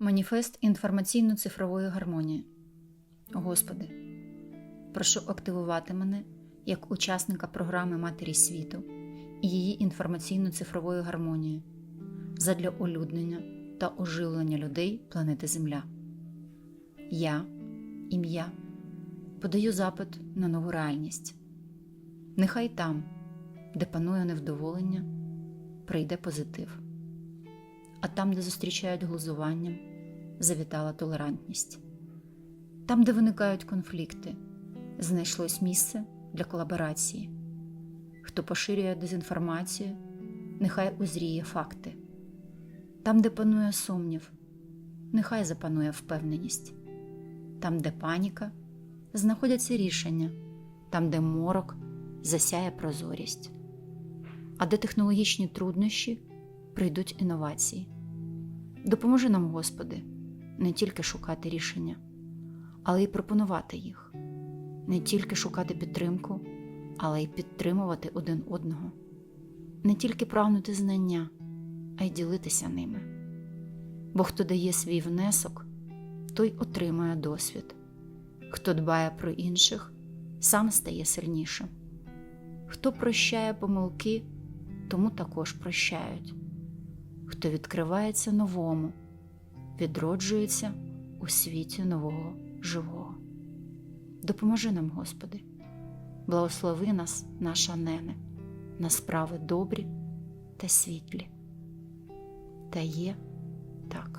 Маніфест інформаційно-цифрової гармонії. Господи, прошу активувати мене як учасника програми Матері світу і її інформаційно-цифрової гармонії задля улюднення та оживлення людей планети Земля. Я, ім'я, подаю запит на нову реальність. Нехай там, де панує невдоволення, прийде позитив а там, де зустрічають глузуванням, завітала толерантність. Там, де виникають конфлікти, знайшлось місце для колаборації. Хто поширює дезінформацію, нехай узріє факти. Там, де панує сумнів, нехай запанує впевненість. Там, де паніка, знаходяться рішення, там, де морок засяє прозорість, а де технологічні труднощі прийдуть інновації. Допоможи нам, Господи, не тільки шукати рішення, але й пропонувати їх, не тільки шукати підтримку, але й підтримувати один одного, не тільки прагнути знання, а й ділитися ними. Бо хто дає свій внесок, той отримує досвід, хто дбає про інших, сам стає сильнішим. Хто прощає помилки, тому також прощають хто відкривається новому, відроджується у світі нового живого. Допоможи нам, Господи, благослови нас, наша нене, на справи добрі та світлі. Та є так.